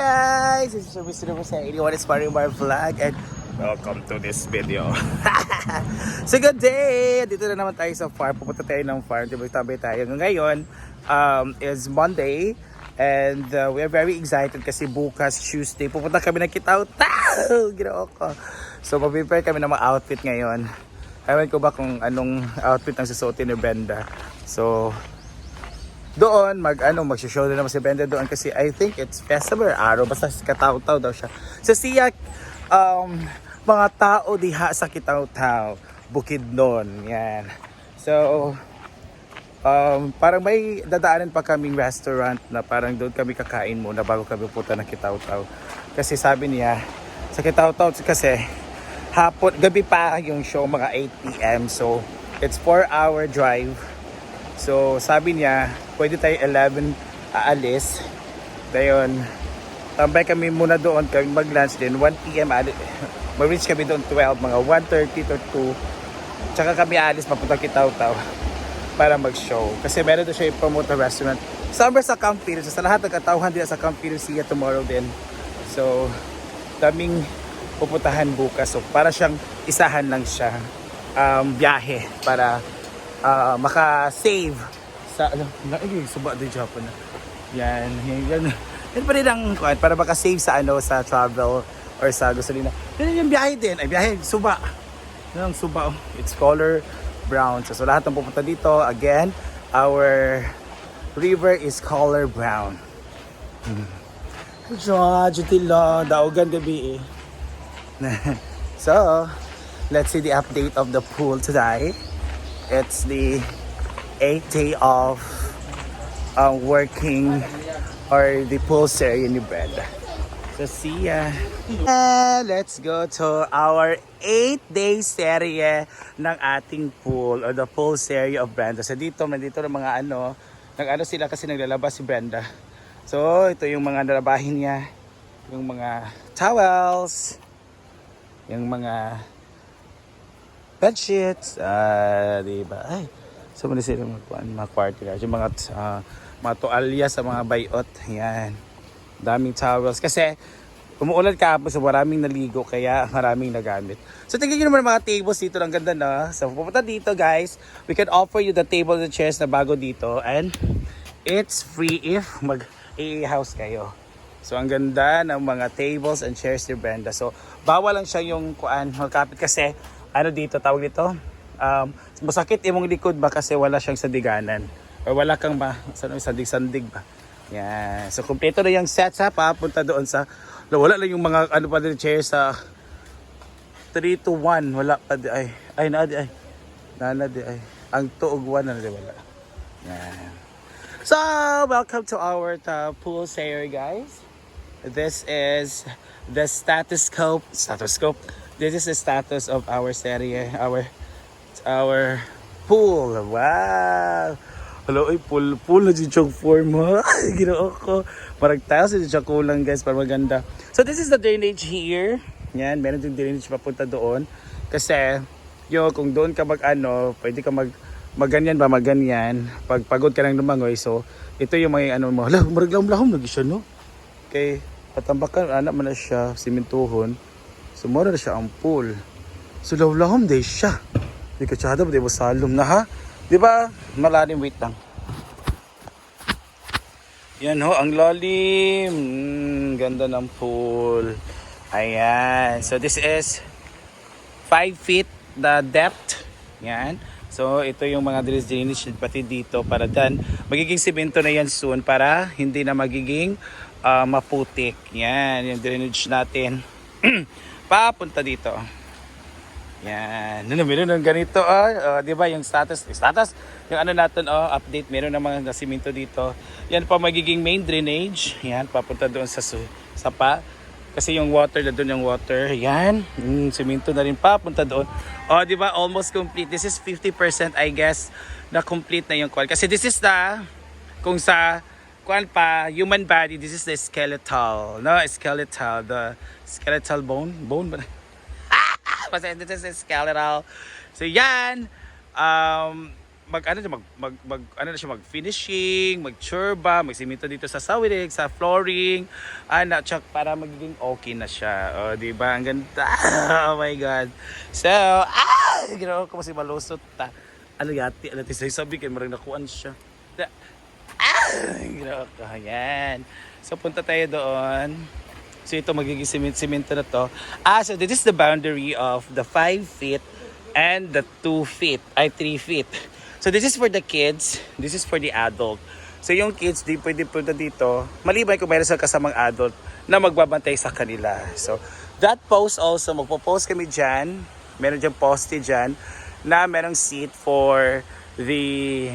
guys! This is Mr. Jose, 81 Inspiring Bar Vlog and welcome to this video. so good day! Dito na naman tayo sa farm. Pupunta tayo ng farm. Tabay tayo. Ngayon um, is Monday and uh, we are very excited kasi bukas Tuesday. Pupunta kami ng Kitaw-Taw! Ginoo ko. So mag-prepare kami ng mga outfit ngayon. Ewan ko ba kung anong outfit ang susuotin ni Brenda. So, doon mag ano magsho-show na naman si Brenda doon kasi I think it's festival araw basta kataw-taw daw siya. Sa siyak um mga tao diha sa kitaw-taw bukid noon yan. So um parang may dadaanan pa kaming restaurant na parang doon kami kakain muna bago kami pupunta ng kitaw-taw. Kasi sabi niya sa kitaw-taw kasi hapon gabi pa yung show mga 8 PM so it's 4 hour drive So, sabi niya, pwede tayo 11 aalis. Dayon, tambay kami muna doon, kami mag-lunch din. 1pm, ali- mag-reach kami doon 12, mga 1.30 to 2. Tsaka kami aalis, papunta Kitaw-Taw para mag-show. Kasi meron doon siya i-promote restaurant. Somewhere sa Camp Philip. So, sa lahat ng katauhan din sa Camp Philip, siya tomorrow din. So, daming pupuntahan bukas. So, para siyang isahan lang siya um, biyahe para ah, maka-save sa ano, eh, suba din Japan na. Yan, yan. Yan pa rin ang kuwan, para maka-save sa ano sa travel or sa gasolina. Yan yung biyahe din. Ay biyahe, suba. Yan ang suba. oh. It's color brown. So, so lahat ng pupunta dito, again, our river is color brown. George, tila, daogan gabi eh. so, let's see the update of the pool today. It's the eighth day of uh, working or the pool ni Brenda. So see ya. Eh, let's go to our 8 day serye ng ating pool or the pool series of Brenda. So dito, nandito ng mga ano, nag-ano sila kasi naglalabas si Brenda. So ito yung mga nalabahin niya, yung mga towels, yung mga bedsheets, ah, di ba? Ay, so muna sila mga, mga guys. Yung mga, ah, mga toalya sa mga bayot. Yan. Daming towels. Kasi, umuulan kahapon so maraming naligo kaya maraming nagamit. So tingnan nyo naman mga tables dito. Ang ganda na. So pupunta dito guys. We can offer you the table and chairs na bago dito. And it's free if mag i-house kayo. So ang ganda ng mga tables and chairs ni Brenda. So bawal lang siya yung kuan magkapit kasi ano dito tawag dito? Um, masakit imong likod ba kasi wala siyang sandiganan? Or wala kang ba sa sandig-sandig ba? Yan so kumpleto na yung set sa papunta doon sa wala lang yung mga ano pa din chair sa 3 to 1 wala pa di ay ay na di ay. Na di ay. Ang tuog 1 na di wala. Yan so welcome to our uh, pool sayer guys. This is the stethoscope stethoscope this is the status of our serie our our pool wow Hello, ay pool pool na dyan siyang form ha. Ginoo ko. Marag tayo sa dyan kulang guys para maganda. So this is the drainage here. Yan, meron yung drainage papunta doon. Kasi, yo, kung doon ka mag ano, pwede ka mag maganyan ba, maganyan. Pag pagod ka ng lumangoy, so, ito yung mga ano mo. Hala, maraglam-lahom lagi siya, no? Kay, patambakan, anak man na siya, simintuhon. Sumura na siya ang pool. So, lawlahom day siya. Di ka tsada, di ba salom na ha? Di ba? Malalim, wait lang. Yan ho, ang lalim. Mm, ganda ng pool. Ayan. So this is 5 feet the depth. Yan. So ito yung mga drainage pati dito para dan. Magiging simento na yan soon para hindi na magiging ah, maputik. Yan, yung drainage natin. Papunta dito. Yan. Ano, meron ng ganito. Oh, di ba, yung status, status, yung ano natin, oh, update, meron ng mga simento dito. Yan pa magiging main drainage. Yan, papunta doon sa su- sapa. Kasi yung water, na doon yung water. Yan, yung simento na rin papunta doon. Oh, di ba, almost complete. This is 50% I guess na complete na yung kwan. Kasi this is the, kung sa, kwan pa, human body, this is the skeletal. No, skeletal. The skeletal bone. Bone ba? Basta this is skeletal. So yan, um, mag ano mag, mag, mag ano na siya mag finishing, mag churba, mag simento dito sa sawirig, sa flooring, ana check para magiging okay na siya. Oh, di ba? Ang ganda. Oh my god. So, ah, ginawa ko si malusot ta. Ano yati, ano ti sabi kay marang nakuan siya. Ginawa ko. Ayan. So punta tayo doon. So ito magiging simento na to. Ah, so this is the boundary of the 5 feet and the 2 feet, ay 3 feet. So this is for the kids, this is for the adult. So yung kids, di pwede punta dito, maliban kung mayroon sa kasamang adult na magbabantay sa kanila. So that post also, magpo-post kami dyan, meron dyan poste dyan, na merong seat for the,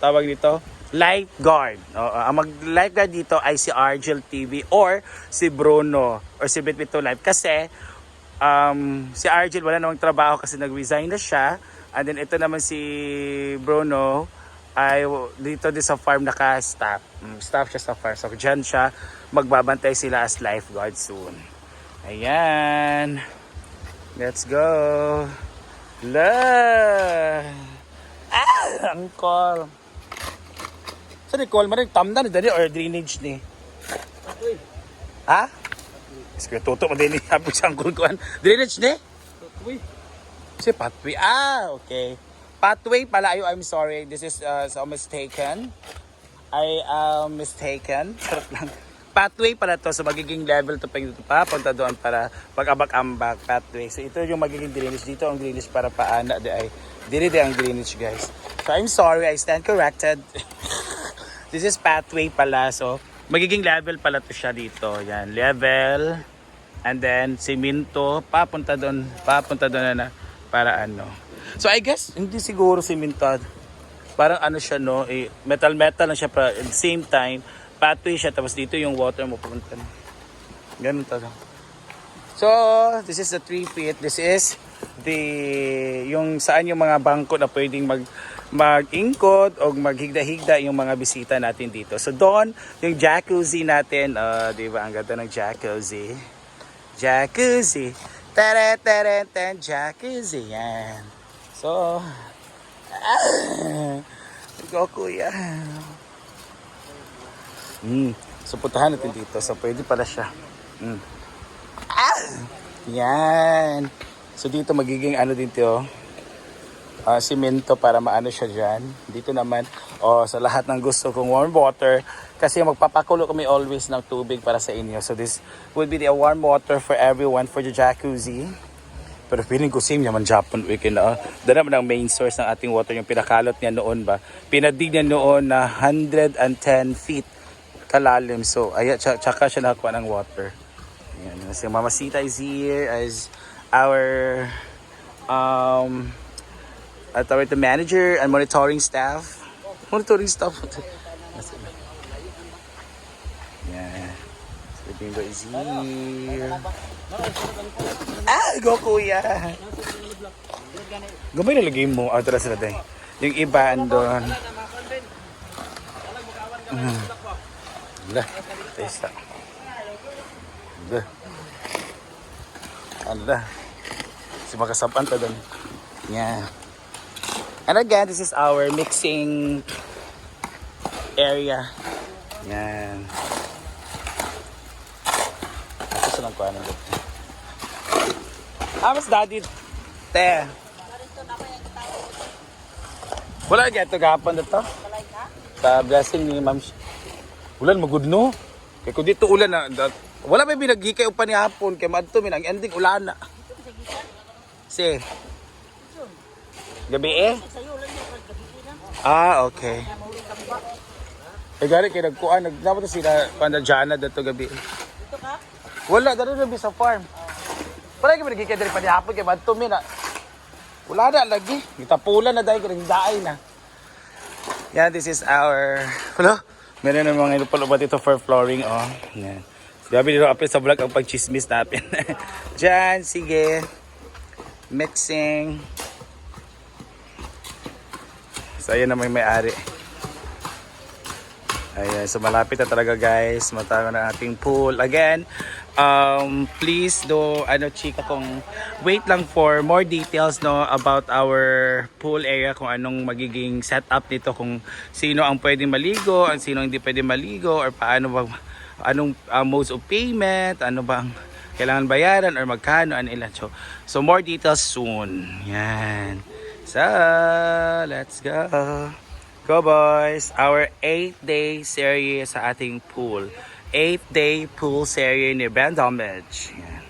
tawag dito, lifeguard. Oo, ang mag-lifeguard dito ay si Argel TV or si Bruno or si Bitbit to Life kasi um, si Argel wala namang trabaho kasi nag-resign na siya. And then ito naman si Bruno ay dito din sa farm naka-staff. Mm, Staff siya sa farm. So dyan siya magbabantay sila as lifeguard soon. Ayan. Let's go. La. Ah, ang call. Ni call man tamdan ni dali or drainage ni. Ha? Sige, tuto mo din ni hapo siyang kulkuan. Drainage ni? Uy, Si pathway. Ah, okay. Pathway pala ayo, I'm sorry. This is uh, so mistaken. I am mistaken. Sarap lang. Pathway pala to. So magiging level to pa dito pa. Punta doon para pag-abak-ambak. Pathway. So ito yung magiging drainage. Dito ang drainage para paana. Di ay, dili di ang drainage guys. So I'm sorry. I stand corrected. This is pathway pala. So magiging level pala to siya dito. Yan. Level. And then, simento, papunta doon, papunta doon na, para ano. So I guess, hindi siguro simentado. Parang ano siya, no, eh, metal-metal lang siya, pero at the same time, pathway siya, tapos dito yung water mo pupunta. na. Ganun talaga. So, this is the 3 feet. This is the, yung saan yung mga bangko na pwedeng mag, mag-ingkod o maghigda-higda yung mga bisita natin dito. So, doon, yung jacuzzi natin, uh, di ba, ang ganda ng jacuzzi. Jacuzzi. Tere, tere, tere, jacuzzi. Yan. So, ah, go kuya. Mm. So, puntahan natin dito. So, pwede pala siya. Mm. Ah! Yan. So, dito magiging ano dito, ah, simento para maano siya dyan. Dito naman, oh, sa lahat ng gusto kong warm water, kasi magpapakulo kami always ng tubig para sa inyo. So this would be the warm water for everyone for the jacuzzi. Pero feeling ko same naman Japan weekend na. Dala naman ang main source ng ating water yung pinakalot niya noon ba. Pinadig niya noon na 110 feet kalalim. So ay tsaka siya nakakuha ng water. Ayan. Si Mama is here as our um at our the manager and monitoring staff. Monitoring staff. yeah. So Bingo is here. Ah, go kuya. Gamay na lagay mo. Ah, tara sila day. Yung iba andon. Mm. Lah, testa. Lah. Ala. Si makasapan ta doon. Yeah. And again, this is our mixing area. Yan. Ito sa nang kuha ng dito. Ah, mas daddy. Te. Wala ka ito gahapon dito? Sa blessing ni Ma'am. Ulan magudno. Kaya kung dito ulan na, dat- wala may binagikay upan ni hapon kay madto min ang ending ulan na. Si. Gabi eh? Ah, okay. Eh, gari kay nagkuan, nag dapat sila pandajana dato gabi. Dito ka? Wala, daro na sa farm. Wala kay binigay kay diri pa hapon kay madto mi na. Wala na lagi. Gitapulan na dahil kay daay na. Yeah, this is our Hello. Meron na mga inupulo dito for flooring oh. Yan. Grabe dito apil sa vlog ang pagchismis natin. Diyan, sige. Mixing. So, ayan naman yung may-ari. Ayan, so malapit na talaga guys. Matawa na ating pool. Again, um, please do, ano chika kung wait lang for more details no about our pool area kung anong magiging setup nito kung sino ang pwedeng maligo, ang sino hindi pwedeng maligo or paano ba anong uh, modes of payment, ano bang kailangan bayaran or magkano, ano ilan. So, so more details soon. Yan. So, let's go. Go boys! Our 8-day series sa ating pool. 8-day pool series ni Ben Domage. Yan.